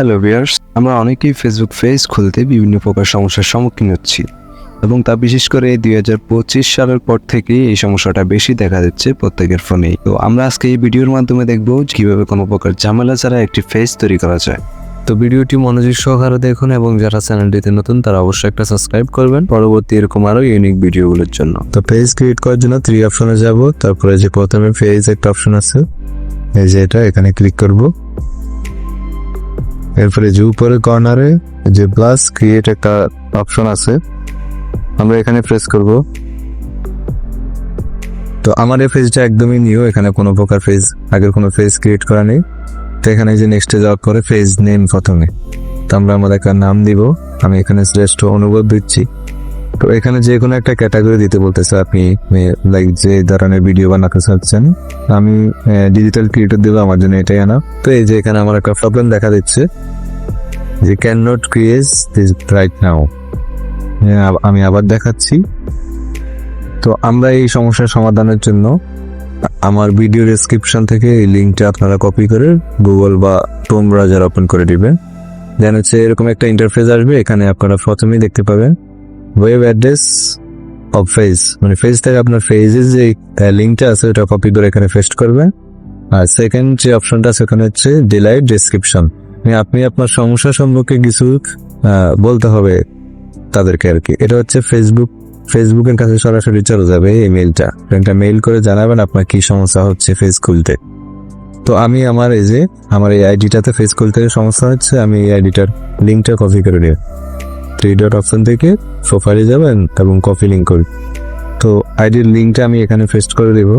Hello viewers আমরা অনেকেই Facebook page খুলতে বিভিন্ন প্রকার সমস্যার সম্মুখীন হচ্ছি এবং তা বিশেষ করে দুই হাজার পঁচিশ সালের পর থেকে এই সমস্যাটা বেশি দেখা যাচ্ছে প্রত্যেকের ফোনেই। তো আমরা আজকে এই ভিডিওর মাধ্যমে দেখব কীভাবে কোনো প্রকার ঝামেলা ছাড়া একটি পেজ তৈরি করা যায়। তো ভিডিওটি মনোযোগ সহকারে দেখুন এবং যারা চ্যানেলটিতে নতুন, তারা অবশ্যই একটা সাবস্ক্রাইব করবেন। পরবর্তী এরকম আরও ইউনিক ভিডিওগুলোর জন্য। তো পেজ ক্রিয়েট করার জন্য থ্রি অপশনে যাব। তারপরে যে প্রথমে পেজ একটা অপশন আছে, এই যে এটা, এখানে ক্লিক করব। এরপরে যে উপরে কর্নারে যে প্লাস ক্রিয়েট একটা অপশন আছে, আমরা এখানে প্রেস করব। তো আমার এই ফেজটা একদমই নিউ এখানে কোনো প্রকার ফেজ আগের কোনো ফেজ ক্রিয়েট করা নেই। তো এখানে যে নেক্সটে যাওয়ার পরে ফেজ নেম প্রথমে। তো আমরা আমাদের একটা নাম দিব, আমি এখানে শ্রেষ্ঠ অনুভব দিচ্ছি। তো এখানে যে কোনো একটা ক্যাটাগরি দিতে বলতেছে, আপনি লাইক যে ধরনের ভিডিও বানাতে চাচ্ছেন, আমি ডিজিটাল ক্রিয়েটর দেবো, আমার জন্য এটাই আনা। তো এই যে এখানে আমার একটা প্রবলেম দেখা দিচ্ছে। যে can not create this right now আমি আবার দেখাচ্ছি। তো আমরা এই সমস্যার সমাধানের জন্য আমার ভিডিও ডেসক্রিপশন থেকে এই লিঙ্কটা আপনারা কপি করে গুগল বা টোম ব্রাউজার ওপেন করে দিবেন। দেন হচ্ছে এরকম একটা ইন্টারফেস আসবে, এখানে আপনারা প্রথমেই দেখতে পাবেন ওয়েব অ্যাড্রেস অফ ফেজ মানে ফেজ থেকে আপনার ফেজের যে লিঙ্কটা আছে, ওটা কপি করে এখানে পেস্ট করবেন। আর সেকেন্ড যে অপশনটা আছে, ওখানে হচ্ছে ডিলাইট ডেসক্রিপশন আপনি আপনার সমস্যা সম্পর্কে কিছু বলতে হবে তাদেরকে আর কি। এটা হচ্ছে ফেসবুক ফেসবুকের কাছে সরাসরি চলে যাবে এই মেলটা একটা মেইল করে জানাবেন আপনার কি সমস্যা হচ্ছে ফেস খুলতে। তো আমি আমার এই যে, আমার এই আইডিটাতে ফেস খুলতে সমস্যা হচ্ছে, আমি এই আইডিটার লিঙ্কটা কপি করে নিই থ্রি ডট অপশন থেকে প্রোফাইলে যাবেন এবং কপি লিঙ্ক করি। তো আইডির লিঙ্কটা আমি এখানে পেস্ট করে দেব।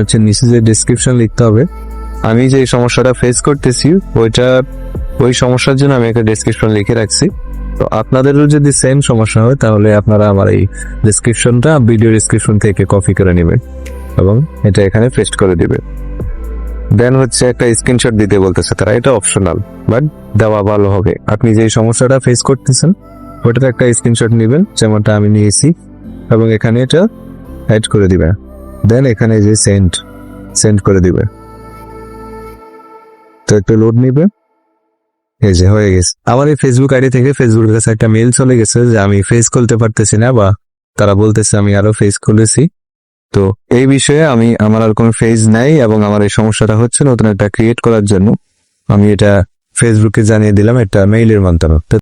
হচ্ছে নিচে যে ডিসক্রিপশন লিখতে হবে আমি যে সমস্যাটা ফেস করতেছি, ওইটা, ওই সমস্যার জন্য আমি একটা ডিসক্রিপশন লিখে রাখছি। তো আপনাদেরও যদি সেম সমস্যা হয়, তাহলে আপনারা আমার এই ডিসক্রিপশনটা ভিডিও ডিসক্রিপশন থেকে কপি করে নেবেন এবং এটা এখানে পেস্ট করে দিবেন। দেন হচ্ছে একটা স্ক্রিনশট দিতে বলতেছে তারা, এটা অপশনাল বাট দেওয়া ভালো হবে। আপনি যে সমস্যাটা ফেস করতেছেন ওটার একটা স্ক্রিনশট নেবেন, যেমনটা আমি নিয়েছি, এবং এখানে এটা অ্যাড করে দিবেন। দেন এখানে যে সেন্ট সেন্ড করে দিবে তো একটু লোড নিবে। এই যে হয়ে গেছে। আমার এই ফেসবুক আইডি থেকে ফেসবুকের কাছে একটা মেল চলে গেছে যে আমি ফেস খুলতে পারতেছি না বা তারা বলতেছে আমি আরও ফেস খুলেছি। তো এই বিষয়ে আমি, আমার আর কোনো ফেজ নাই এবং আমার এই সমস্যাটা হচ্ছে নতুন একটা ক্রিয়েট করার জন্য। আমি এটা ফেসবুকে জানিয়ে দিলাম একটা মেইলের মাধ্যমে।